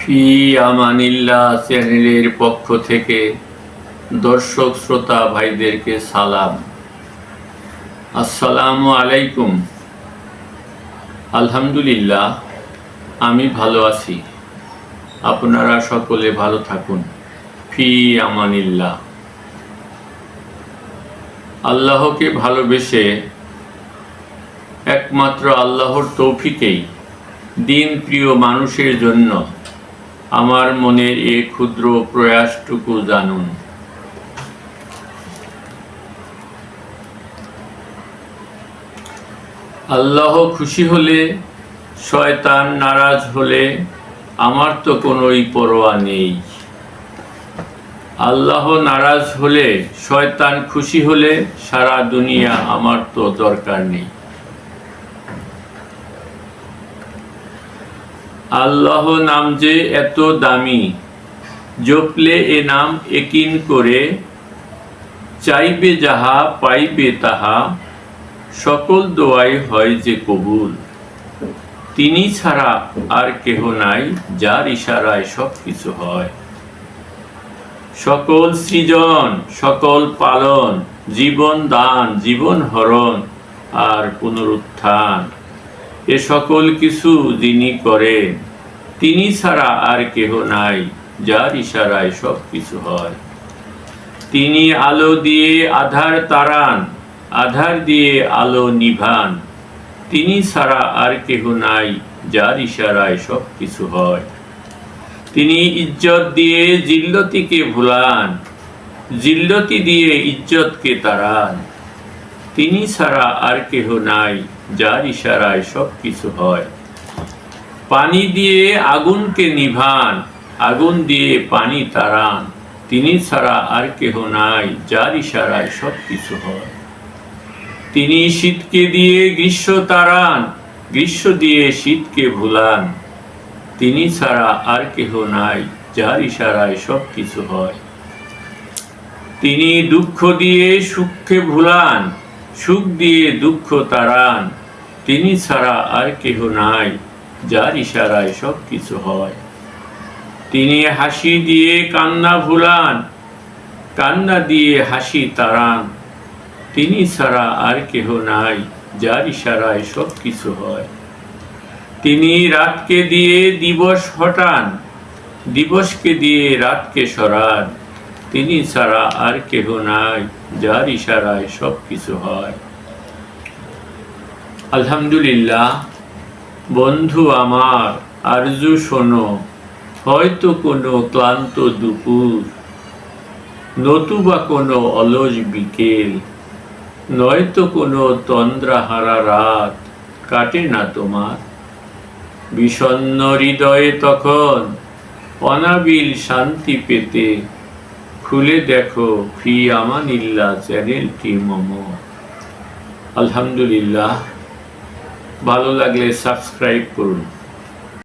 ফি আমানিল্লাহ চ্যানেলের পক্ষ থেকে দর্শক শ্রোতা ভাইদেরকে সালাম। আসসালামু আলাইকুম। আলহামদুলিল্লাহ, আমি ভালো আছি। আপনারা সকলে ভালো থাকুন। ফি আমানিল্লাহ। আল্লাহকে ভালোবেসে একমাত্র আল্লাহর তৌফিকেই দিন প্রিয় মানুষের জন্য আমার মনের এ ক্ষুদ্র প্রয়াসটুকু জানুন। আল্লাহ খুশি হলে, শয়তান নারাজ হলে, আমার তো কোনোই পরোয়া নেই। আল্লাহ নারাজ হলে, শয়তান খুশি হলে, সারা দুনিয়া আমার তো দরকার নেই। আল্লাহ নাম যে এত দামি, জপলে এ নাম একিন করে, চাইবে যাহা, পাইবে তাহা, সকল দোয়াই হয় যে কবুল। তিনি ছাড়া আর কেহ নাই, যার ইশারায় সব কিছু হয়। সকল সৃজন, সকল পালন, জীবন দান, জীবন হরণ, আর পুনরুত্থান। এ সকল কিছু যিনি করেন তিনি ছাড়া আর কেহ নাই, যার ইশারায় সব কিছু হয়। তিনি আলো দিয়ে আধার তারান, আধার দিয়ে আলো নিভান। তিনি ছাড়া আর কেহ নাই, যার ইশারায় সব কিছু হয়। তিনি ইজ্জত দিয়ে জিল্লতিকে ভুলান, জিল্লতি দিয়ে ইজ্জতকে তাড়ান। তিনি ছাড়া আর কেহ নাই, যার ইশারায় সব কিছু হয়। পানি দিয়ে আগুনকে নিভান, আগুন দিয়ে পানি তাড়ান। তিনি ছাড়া আর কেহ নাই, যার ইশারায় সব কিছু হয়। তিনি শীতকে দিয়ে গ্রীষ্ম তাড়ান, গ্রীষ্ম দিয়ে শীতকে ভুলান। তিনি ছাড়া আর কেহ নাই, যার ইশারায় সব কিছু হয়। তিনি দুঃখ দিয়ে সুখকে ভুলান সুখ দিয়ে দুঃখ তাড়ান। তিনি ছাড়া আর কেহ নাই, যার ইশারায় সব কিছু হয়। তিনি হাসি দিয়ে কান্না ভুলান, কান্না দিয়ে হাসি তাড়ান। তিনি ছাড়া আর কেহ নাই, যার ইশারায় সব কিছু হয়। তিনি রাতকে দিয়ে দিবস হটান, দিবসকে দিয়ে রাতকে সরান। তিনি ছাড়া আর কেহ নাই, যার ইশারায় সব কিছু হয়। আলহামদুলিল্লাহ, বন্ধু আমার, আরজু শোনো, হয়তো কোনো ক্লান্ত দুপুর, নতুবা কোনো অলস বিকেল, নয়তো কোনো তন্দ্রাহারা রাত কাটে না তোমার। বিষণ্ণ হৃদয়ে তখন অনাবিল শান্তি পেতে খুলে দেখো ফি আমানিল্লা চ্যানেলটি মম। আলহামদুলিল্লাহ। ভালো লাগলে সাবস্ক্রাইব করুন।